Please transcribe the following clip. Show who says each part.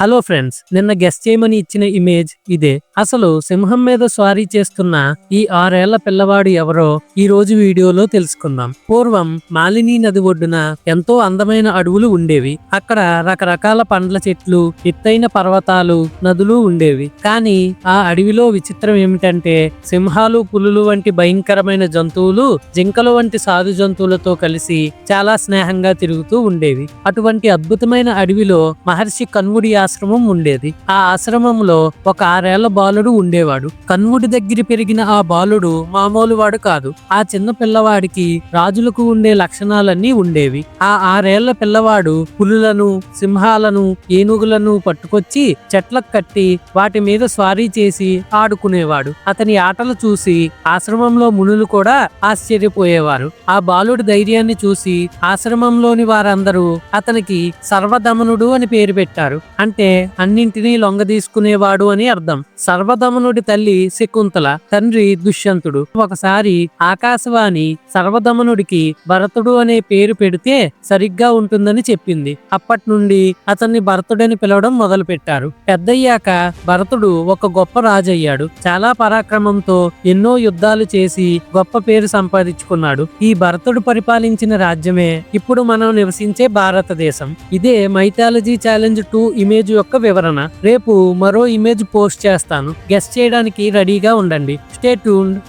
Speaker 1: Hello friends నిన్న guest చేయమని ఇచ్చిన ఇమేజ్ ఇదే అసలు సింహం మీద స్వారీ చేస్తున్న ఈ ఆరేళ్ళ పిల్లవాడు ఎవరో ఈ రోజు వీడియోలో తెలుసుకుందాం. పూర్వం మాలిని నది ఒడ్డున ఎంతో అందమైన అడవులు ఉండేవి. అక్కడ రకరకాల పండ్ల చెట్లు ఎత్తైన పర్వతాలు నదులు ఉండేవి. కానీ ఆ అడవిలో విచిత్రం ఏమిటంటే సింహాలు పులులు వంటి భయంకరమైన జంతువులు జింకలు వంటి సాధు జంతువులతో కలిసి చాలా స్నేహంగా తిరుగుతూ ఉండేవి. అటువంటి అద్భుతమైన అడవిలో మహర్షి కన్వుడి ఆశ్రమం ఉండేది. ఆ ఆశ్రమంలో ఒక ఆరేళ్ళ బాలుడు ఉండేవాడు. కన్వుడి దగ్గర పెరిగిన ఆ బాలుడు మామూలు వాడు కాదు. ఆ చిన్న పిల్లవాడికి రాజులకు ఉండే లక్షణాలన్నీ ఉండేవి. ఆ ఆరేళ్ళ పిల్లవాడు పులులను సింహాలను ఏనుగులను పట్టుకొచ్చి చెట్లకు కట్టి వాటి మీద స్వారీ చేసి ఆడుకునేవాడు. అతని ఆటలు చూసి ఆశ్రమంలో మునులు కూడా ఆశ్చర్యపోయేవారు. ఆ బాలుడి ధైర్యాన్ని చూసి ఆశ్రమంలోని వారందరూ అతనికి సర్వధమనుడు అని పేరు పెట్టారు. అంటే అన్నింటినీ లొంగ తీసుకునేవాడు అని అర్థం. సర్వధమనుడి తల్లి శకుంతల తండ్రి దుష్యంతుడు. ఒకసారి ఆకాశవాణి సర్వధమనుడికి భరతుడు అనే పేరు పెడితే సరిగ్గా ఉంటుందని చెప్పింది. అప్పటి నుండి అతన్ని భరతుడని పిలవడం మొదలు పెట్టారు పెద్దయ్యాక భరతుడు ఒక గొప్ప రాజయ్యాడు. చాలా పరాక్రమంతో ఎన్నో యుద్ధాలు చేసి గొప్ప పేరు సంపాదించుకున్నాడు. ఈ భరతుడు పరిపాలించిన రాజ్యమే ఇప్పుడు మనం నివసించే భారతదేశం. ఇదే మైథాలజీ ఛాలెంజ్ టూ ఇమేజ్ యొక్క వివరణ. రేపు మరో ఇమేజ్ పోస్ట్ చేస్తాను. గెస్ట్ చేయడానికి రెడీగా ఉండండి. Stay tune